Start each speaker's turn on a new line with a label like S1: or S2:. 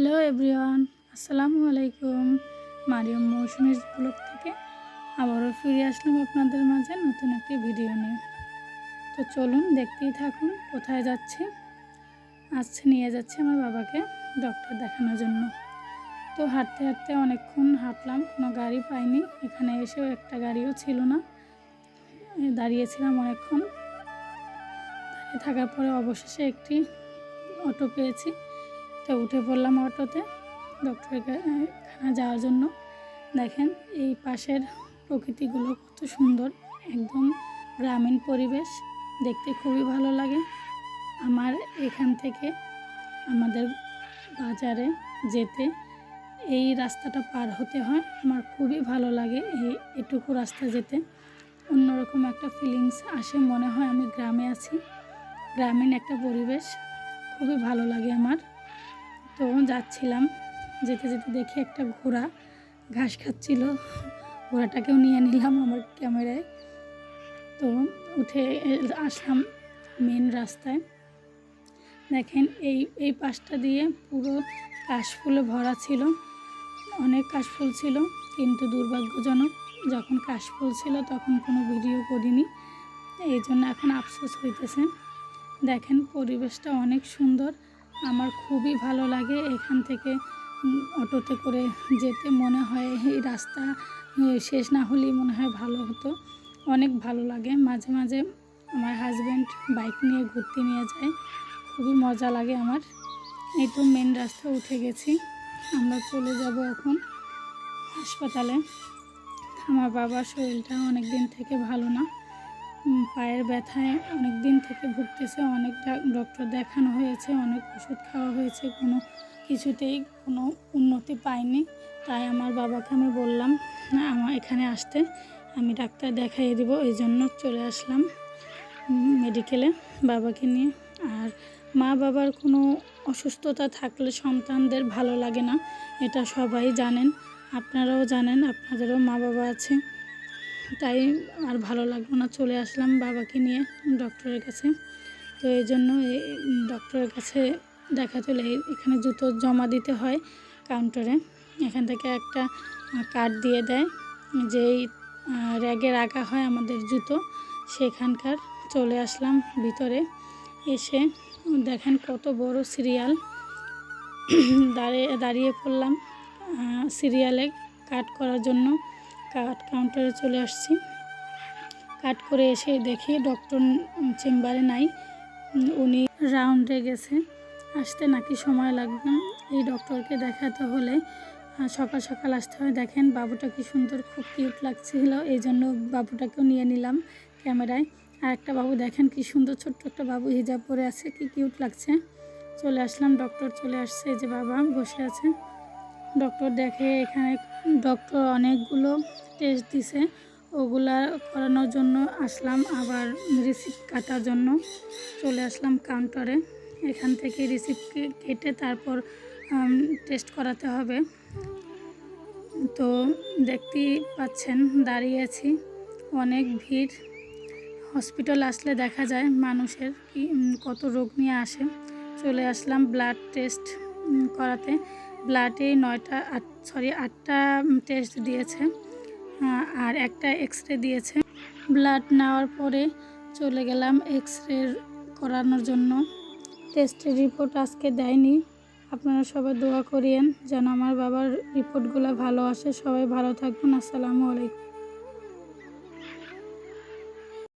S1: Hello everyone, আসসালামু আলাইকুম। Mariam মৌসুমীর blog থেকে আবারও ফিরে আসলাম আপনাদের মাঝে নতুন একটি ভিডিও নিয়ে। তো চলুন, দেখতেই থাকুন কোথায় যাচ্ছি। আসছে নিয়ে যাচ্ছে আমার বাবাকে ডক্টর দেখানোর জন্য। তো হাঁটতে হাঁটতে অনেকক্ষণ হাঁটলাম, কোনো গাড়ি পাইনি। এখানে এসেও একটা গাড়িও ছিল না। দাঁড়িয়েছিলাম অনেকক্ষণ। দাঁড়িয়ে থাকার পরে অবশেষে একটি অটো পেয়েছি। তো উঠে পড়লাম অটোতে ডক্টরের খানা যাওয়ার জন্য। দেখেন এই পাশের প্রকৃতিগুলো কত সুন্দর, একদম গ্রামীণ পরিবেশ, দেখতে খুবই ভালো লাগে। আমার এখান থেকে আমাদের বাজারে যেতে এই রাস্তাটা পার হতে হয়, আমার খুবই ভালো লাগে এই, এটুকু রাস্তা যেতে। অন্যরকম একটা ফিলিংস আসে মনে হয় আমি গ্রামে আছি। গ্রামীণ একটা পরিবেশ, খুবই ভালো লাগে আমার। তো যাচ্ছিলাম, যেতে যেতে দেখি একটা ঘোড়া ঘাস খাচ্ছিল। ঘোড়াটাকেও নিয়ে নিলাম আমার ক্যামেরায়। তো উঠে আসলাম মেন রাস্তায়। দেখেন এই এই পাশটা দিয়ে পুরো কাশফুলে ভরা ছিল। অনেক কাশফুল ছিল, কিন্তু দুর্ভাগ্যজনক যখন কাশফুল ছিল তখন কোনো ভিডিও করিনি। এই জন্য এখন আফসোস হইতেছে। দেখেন পরিবেশটা অনেক সুন্দর। আমার খুবই ভালো লাগে এখান থেকে অটোতে করে যেতে। মনে হয় এই রাস্তা শেষ না হলেই মনে হয় ভালো হতো। অনেক ভালো লাগে। মাঝে মাঝে আমার হাজব্যান্ড বাইক নিয়ে ঘুরতে নিয়ে যায়। খুবই মজা লাগে আমার। এই তো মেন রাস্তা উঠে গেছি। আমরা চলে যাব এখন হাসপাতালে। আমার বাবার শরীরটা অনেক দিন থেকে ভালো না। পায়ের ব্যথায় অনেক দিন থেকে ভুগতেছে অনেক ডক্টর দেখানো হয়েছে, অনেক ওষুধ খাওয়া হয়েছে, কোনো কিছুতেই কোনো উন্নতি পাইনি। তাই আমার বাবাকে আমি বললাম আমার এখানে আসতে, আমি ডাক্তার দেখাইয়ে দিব। এই জন্য চলে আসলাম মেডিকেলে বাবাকে নিয়ে। আর মা বাবার কোনো অসুস্থতা থাকলে সন্তানদের ভালো লাগে না, এটা সবাই জানেন। আপনারাও জানেন, আপনাদেরও মা বাবা আছে। তাই আর ভালো লাগল না, চলে আসলাম বাবাকে নিয়ে ডক্টরের কাছে। তো এই জন্য এই ডক্টরের কাছে দেখা চলে এখানে জুতো জমা দিতে হয় কাউন্টারে। এখান থেকে একটা কার্ড দিয়ে দেয় যেই র্যাগে রাখা হয় আমাদের জুতো, সেখানকার চলে আসলাম ভিতরে। এসে দেখেন কত বড় সিরিয়াল। দাঁড়িয়ে দাঁড়িয়ে পড়লাম সিরিয়ালে কাট করার জন্য। কাট কাউন্টারে চলে আসছি। কাট করে এসে দেখি ডক্টর চেম্বারে নাই। উনি রাউন্ডে গেছে। আসতে নাকি সময় লাগবে। এই ডক্টরকে দেখাতে হলে সকাল সকাল আসতে হয়। দেখেন, বাবুটা কি সুন্দর, খুব কিউট লাগছিল। এই জন্য বাবুটাকেও নিয়ে নিলাম ক্যামেরায়। আর একটা বাবু, দেখেন কি সুন্দর ছোট্ট একটা বাবু, হিজাব পরে আছে, কি কিউট লাগছে। চলে আসলাম, ডক্টর চলে আসছে। যে বাবা বসে আছে। ডক্টর দেখে এখানে ডক্টর অনেকগুলো টেস্ট দিছে। ওগুলা করানোর জন্য আসলাম, আবার রিসিপ্ট কাটার জন্য চলে আসলাম কাউন্টারে এখান থেকে রিসিপ্ট কেটে তারপর টেস্ট করাতে হবে। তো দেখতেই পাচ্ছেন, দাঁড়িয়ে আছি। অনেক ভিড়। হসপিটাল আসলে দেখা যায় মানুষের কি কত রোগ নিয়ে আসে। চলে আসলাম ব্লাড টেস্ট করাতে। ব্লাডে নয়টা আট, সরি, আটটা টেস্ট দিয়েছে আর একটা এক্স রে দিয়েছে। ব্লাড নেওয়ার পরে চলে গেলাম এক্স রে করানোর জন্য। টেস্টের রিপোর্ট আজকে দেয়নি। আপনারা সবাই দোয়া করিয়েন যেন আমার বাবার রিপোর্টগুলো ভালো আসে। সবাই ভালো থাকবেন। আসসালামু আলাইকুম।